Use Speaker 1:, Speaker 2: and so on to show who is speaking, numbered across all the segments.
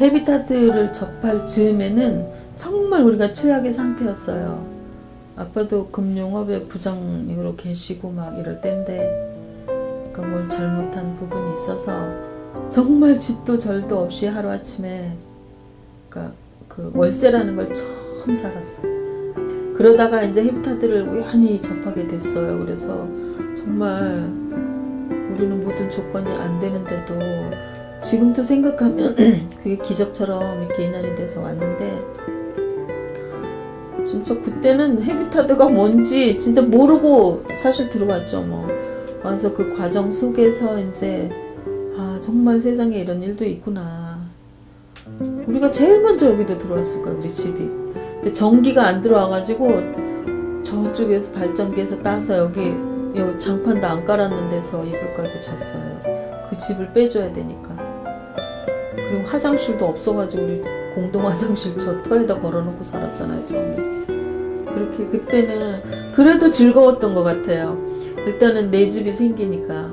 Speaker 1: 헤비타트를 접할 즈음에는 정말 우리가 최악의 상태였어요. 아빠도 금융업의 부장으로 계시고 막 이럴 때인데 그뭘 잘못한 부분이 있어서 정말 집도 절도 없이 하루아침에 그러니까 그 월세라는 걸 처음 살았어요. 그러다가 이제 헤비타트를 우연히 접하게 됐어요. 그래서 정말 우리는 모든 조건이 안 되는데도 지금도 생각하면 그게 기적처럼 이렇게 인연이 돼서 왔는데 진짜 그때는 헤비타드가 뭔지 진짜 모르고 사실 들어왔죠 뭐. 와서 그 과정 속에서 이제 아 정말 세상에 이런 일도 있구나. 우리가 제일 먼저 여기도 들어왔을 거야 우리 집이. 근데 전기가 안 들어와가지고 저쪽에서 발전기에서 따서 여기 여기 장판도 안 깔았는 데서 이불 깔고 잤어요. 그 집을 빼줘야 되니까 그리고 화장실도 없어가지고 우리 공동 화장실 저 터에다 걸어놓고 살았잖아요 처음에. 그렇게 그때는 그래도 즐거웠던 것 같아요. 일단은 내 집이 생기니까.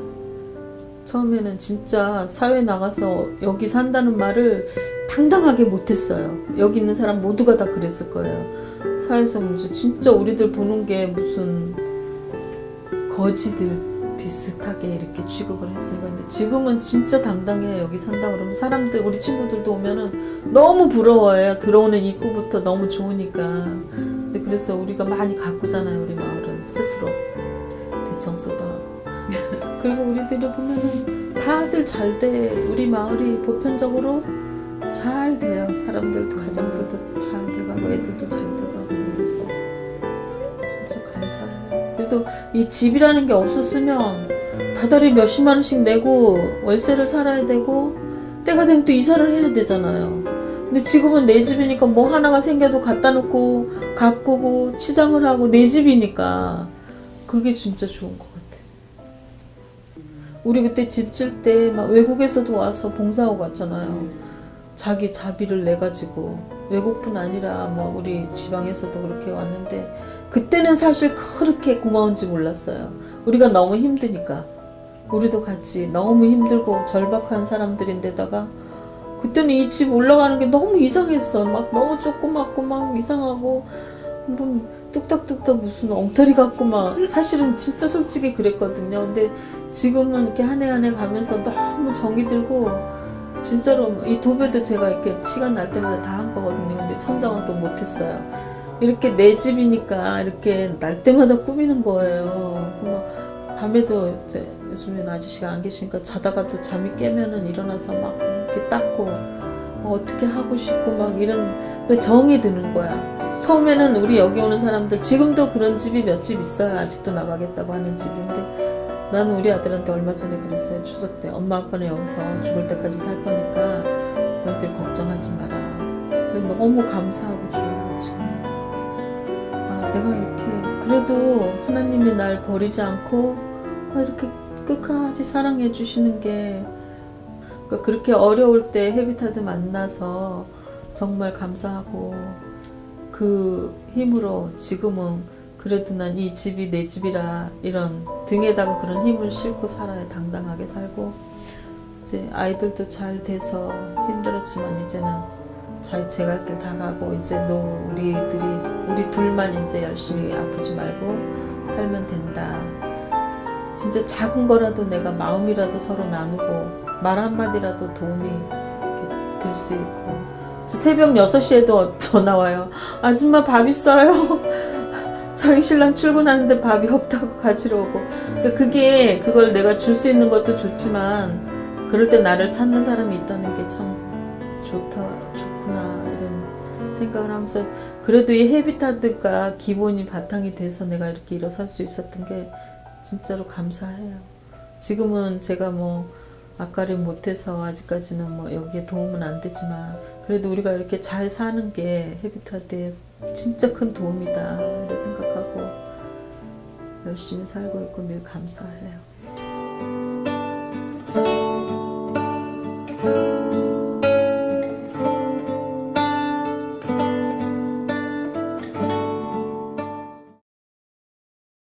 Speaker 1: 처음에는 진짜 사회 나가서 여기 산다는 말을 당당하게 못했어요. 여기 있는 사람 모두가 다 그랬을 거예요. 사회에서 진짜 우리들 보는 게 무슨 거지들 비슷하게 이렇게 취급을 했으니까 근데 지금은 진짜 당당해 여기 산다 그러면 사람들 우리 친구들도 오면은 너무 부러워해요. 들어오는 입구부터 너무 좋으니까. 이제 그래서 우리가 많이 가꾸잖아요 우리 마을은. 스스로. 대청소도 하고. 그리고 우리들이 보면은 다들 잘 돼. 우리 마을이 보편적으로 잘 돼요. 사람들도 가정들도 잘 돼가 그래도 이 집이라는 게 없었으면 다달이 몇십만 원씩 내고 월세를 살아야 되고 때가 되면 또 이사를 해야 되잖아요. 근데 지금은 내 집이니까 뭐 하나가 생겨도 갖다 놓고 가꾸고 치장을 하고 내 집이니까 그게 진짜 좋은 것 같아. 우리 그때 집 질 때 막 외국에서도 와서 봉사하고 갔잖아요. 자기 자비를 내 가지고 외국뿐 아니라 뭐 우리 지방에서도 그렇게 왔는데 그때는 사실 그렇게 고마운지 몰랐어요. 우리가 너무 힘드니까 우리도 같이 너무 힘들고 절박한 사람들인데다가 그때는 이 집 올라가는 게 너무 이상했어. 막 너무 조그맣고 막 이상하고 뭐 뚝딱뚝딱 무슨 엉터리 같고 막 사실은 진짜 솔직히 그랬거든요. 근데 지금은 이렇게 한 해 한 해 가면서 너무 정이 들고 진짜로 이 도배도 제가 이렇게 시간 날 때마다 다 한 거거든요. 근데 천장은 또 못했어요. 이렇게 내 집이니까 이렇게 날 때마다 꾸미는 거예요. 그막 밤에도 이제 요즘엔 아저씨가 안 계시니까 자다가도 잠이 깨면은 일어나서 막 이렇게 닦고 막 어떻게 하고 싶고 막 이런 그 정이 드는 거야. 처음에는 우리 여기 오는 사람들 지금도 그런 집이 몇 집 있어요. 아직도 나가겠다고 하는 집인데 나는 우리 아들한테 얼마 전에 그랬어요. 추석 때 엄마 아빠는 여기서 죽을 때까지 살 거니까 너희들 걱정하지 마라. 너무 감사하고 좋아요 지금. 아 내가 이렇게 그래도 하나님이 날 버리지 않고 아, 이렇게 끝까지 사랑해 주시는 게 그러니까 그렇게 어려울 때 헤비타드 만나서 정말 감사하고 그 힘으로 지금은 그래도 난 이 집이 내 집이라 이런 등에다가 그런 힘을 싣고 살아야 당당하게 살고 이제 아이들도 잘 돼서 힘들었지만 이제는 잘 제갈 길 다 가고 이제 너 우리들이 우리 둘만 이제 열심히 아프지 말고 살면 된다. 진짜 작은 거라도 내가 마음이라도 서로 나누고 말 한마디라도 도움이 될 수 있고 저 새벽 6시에도 전화 와요. 아줌마 밥 있어요? 저희 신랑 출근하는데 밥이 없다고 가지러 오고 그러니까 그게 그걸 내가 줄 수 있는 것도 좋지만 그럴 때 나를 찾는 사람이 있다는 게 참 좋다 좋구나 이런 생각을 하면서 그래도 이 헤비타드가 기본이 바탕이 돼서 내가 이렇게 일어설 수 있었던 게 진짜로 감사해요. 지금은 제가 뭐 아까를 못해서 아직까지는 뭐 여기에 도움은 안 되지만 그래도 우리가 이렇게 잘 사는 게 헤비타드에 진짜 큰 도움이다 이렇게 생각하고 열심히 살고 있고 늘 감사해요.